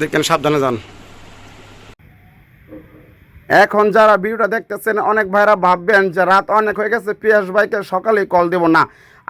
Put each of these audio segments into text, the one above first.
দেখেন, সাবধানে যান। এখন যারা ভিডিওটা দেখতেছেন, অনেক ভাইরা ভাববেন যে রাত অনেক হয়ে গেছে পিয়াস ভাইকে সকালেই কল দেব। না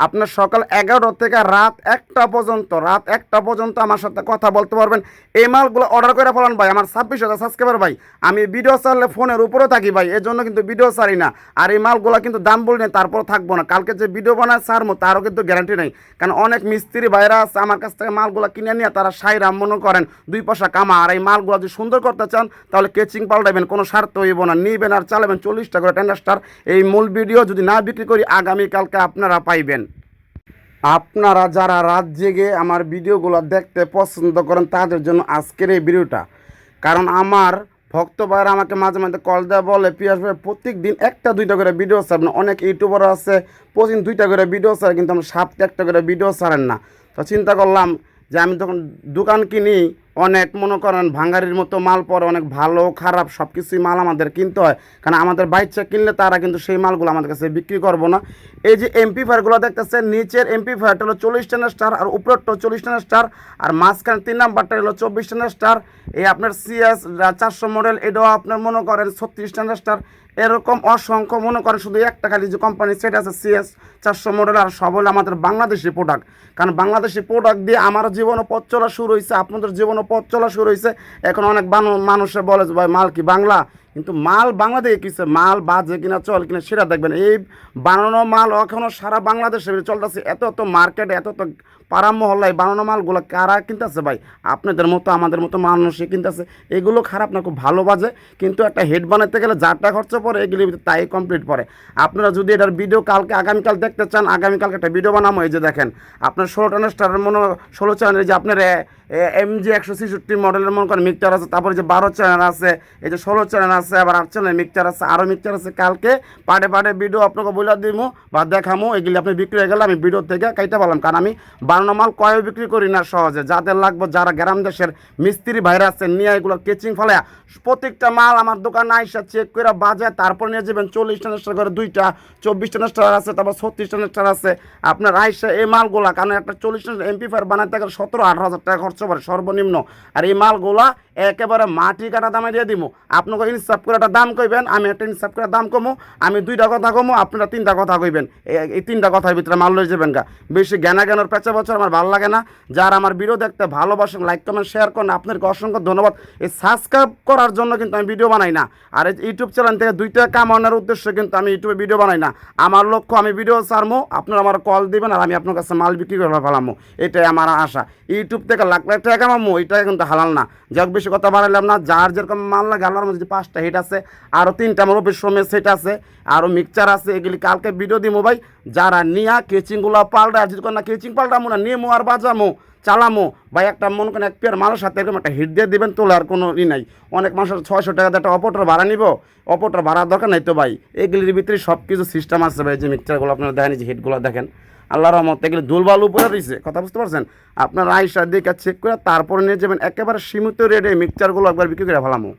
আপনার সকাল এগারো থেকে রাত একটা পর্যন্ত, রাত একটা পর্যন্ত আমার সাথে কথা বলতে পারবেন। এই মালগুলো অর্ডার করে ফেলান ভাই, আমার ছাব্বিশ হাজার সাবস্ক্রাইবার ভাই। আমি ভিডিও ছাড়লে ফোনের উপরে থাকি ভাই এর জন্য কিন্তু ভিডিও ছাড়ি না। আর এই মালগুলো কিন্তু দাম বলি না তারপর থাকব না। কালকে যে ভিডিও বানায় ছাড়বো তারও কিন্তু গ্যারান্টি নেই। কারণ অনেক মিস্ত্রি ভাইরা আছে আমার কাছ থেকে মালগুলো কিনে নিয়ে তারা সাইরাম মনে করেন, দুই পয়সা কামা আর এই মালগুলো যদি সুন্দর করতে চান, তাহলে কেচিং পাল্টাবেন কোনো স্বার্থ হইব না। নিবেন আর চালাবেন চল্লিশটা করে টেন্ডার স্টার এই মূল ভিডিও যদি না বিক্রি করি, আগামীকালকে আপনারা পাইবেন। আপনারা যারা রাত জেগে আমার ভিডিওগুলো দেখতে পছন্দ করেন, তাদের জন্য আজকের এই ভিডিওটা। কারণ আমার ভক্ত ভাইরা আমাকে মাঝে মাঝে কল দেয়, বলে, পিয়াস ভাই প্রত্যেক দিন একটা, দুইটা করে ভিডিও ছাড়বেন অনেক ইউটিউবার আছে, প্রতিদিন দুইটা করে ভিডিও ছাড়ে, কিন্তু আমরা সাতটা একটা করে ভিডিও ছাড়েন না। তো চিন্তা করলাম যে আমি যখন দোকান কিনি অনেক, মনে করেন, ভাঙ্গারির মতো মাল পরে অনেক ভালো, খারাপ সব কিছুই মাল আমাদের কিনতে হয়। কারণ আমাদের বাইকটা কিনলে তারা কিন্তু সেই মালগুলো আমাদের কাছে বিক্রি করব না। এই যে এমপি ফায়ারগুলো দেখতেছেন, নিচের এমপি ফায়ারটা হলো চল্লিশ টানের স্টার আর উপরেরটা চল্লিশ টানের স্টার আর মাঝখানে তিন নাম্বারটা হলো চব্বিশ টানের স্টার এই আপনার সিএস চারশো মডেল এটাও আপনার মনে করেন ছত্রিশ টানের স্টার এরকম অসংখ্য, মনে করেন শুধু একটা খালি যে কোম্পানি সেটা আছে সিএস চারশো মডেল আর সব হলো আমাদের বাংলাদেশি প্রোডাক্ট কারণ বাংলাদেশি প্রোডাক্ট দিয়ে আমার জীবনও পথ চলা শুরু হয়েছে আপনাদের জীবনও পথ চলা শুরু হয়েছে এখন অনেক মানুষে বলে যে, ভাই, মাল কি বাংলা? কিন্তু মাল বাংলাদেশে কিসে মাল বাজে কিনা, চল কিনা, সেটা দেখবেন। এই বানানো মাল এখনও সারা বাংলাদেশে চলতেছে। এত এত মার্কেটে, এত এত পাড়া মহল্লায় বানানো মালগুলো কারা কিনতেছে ভাই? আপনাদের মতো, আমাদের মতো মানুষই কিনতেছে। এগুলো খারাপ না, খুব ভালো বাজে। কিন্তু একটা হেড বানাতে গেলে যারটা খরচা পড়ে ভিতরে তাই কমপ্লিট পড়ে। আপনারা যদি এটার ভিডিও কালকে, আগামীকাল দেখতে চান, আগামীকালকে একটা ভিডিও বানাবো। এই যে দেখেন, আপনার ষোলো টানের স্টারের মনে, ষোলো চ্যানেল যে আপনার এম জি একশো ছেষট্টি মডেলের মনে করেন মিক্সার আছে। তারপরে যে বারো চ্যানেল আছে, এই যে ষোলো চ্যানেল আছে, আবার আট চ্যানেল মিক্সার আছে আরও মিক্সার আছে। কালকে পাটে পাটে ভিডিও আপনাকে বলে দিমু বা দেখামো, এগুলি আপনি বিক্রি হয়ে গেলে আমি ভিডিও থেকে কাইতে পারলাম কারণ আমি বানানো মাল কয়ে বিক্রি করি না সহজে। যাদের লাগবে, যারা গ্রাম দেশের মিস্ত্রি ভাইরা আছে নিয়ে এগুলো কেচিং ফলে প্রত্যেকটা মাল আমার দোকানে আইসা চেক করে বাজে তারপর নিয়ে যাবেন চল্লিশ টানের স্টার করে দুইটা, চব্বিশ টানের স্টার আছে, তারপর ছত্রিশ টানের স্টার আছে। আপনার আইসা এই মালগুলা, কারণ একটা চল্লিশ টানের এমপি ফায়ার বানাতে গেলে সতেরো আঠারো হাজার টাকা খরচ পড়ে সর্বনিম্ন। আর এই মালগুলা একেবারে মাটি কাটা দামে দিয়ে দিব আপনাকে ইনসাফ করে একটা দাম কইবেন, আমি একটা ইনসাফ করে দাম কমো, আমি দুইটা কথা কমো, আপনারা তিনটা কথা কইবেন। এই তিনটা কথার ভিতরে মাল লয়ে যাবেন গা। বেশি জ্ঞানা জ্ঞানের পেঁচা বছর আমার ভালো লাগে না। যারা আমার ভিডিও দেখতে ভালোবাসেন লাইক কমেন্ট শেয়ার করেন, আপনাদেরকে অসংখ্য ধন্যবাদ। এই সাবস্ক্রাইব করার জন্য কিন্তু আমি ভিডিও বানাই না। আর এই ইউটিউব চ্যানেল থেকে দুইটা কামানোর উদ্দেশ্যে কিন্তু আমি ইউটিউবে ভিডিও বানাই না। আমার লক্ষ্য আমি ভিডিও ছাড়মো, আপনারা আমার কল দিবেন আর আমি আপনার কাছে মাল বিক্রি করে ফেলামো। এটাই আমার আশা। ইউটিউব থেকে লাখ লাখ টাকা কামামো এটাই কিন্তু হালাল না। যাক, বেশি কথা বাড়াইলাম না। যার যেরকম মাল লাগে, আল্লাহর মধ্যে পাঁচটা হিট আছে আরও তিনটা আমার অফিস সময় সেট আছে আরও মিক্সচার আছে, এগুলি কালকে ভিডিও দিমো ভাই। যারা নিয়া কেচিংগুলো পাল্টা যদি না কেচিং পাল্টামো না, নিমো আর বাজামো, চালামো। ভাই, একটা মনে করেন, এক পেয়ার মানুষ হাতে এরকম একটা হিট দিয়ে দিবেন, তোলার কোনো ই নাই। অনেক মানুষের ছয়শো টাকা একটা অপোটার ভাড়া নিব। অপোটার ভাড়া দরকার নাই তো ভাই। এগুলির ভিতরে সব কিছু সিস্টেম আছে ভাই, যে মিক্সচারগুলো আপনারা দেখেন যে হিটগুলো দেখেন। আল্লাহর রহমত এগুলো দুলবাল উপরে দিয়েছে কথা বুঝতে পারছেন? আপনার আয়সা দেখে চেক করে তারপরে নিয়ে যাবেন। একেবারে সীমিত রেটে মিক্সচারগুলো একবার বিক্রি করে ফেলামো।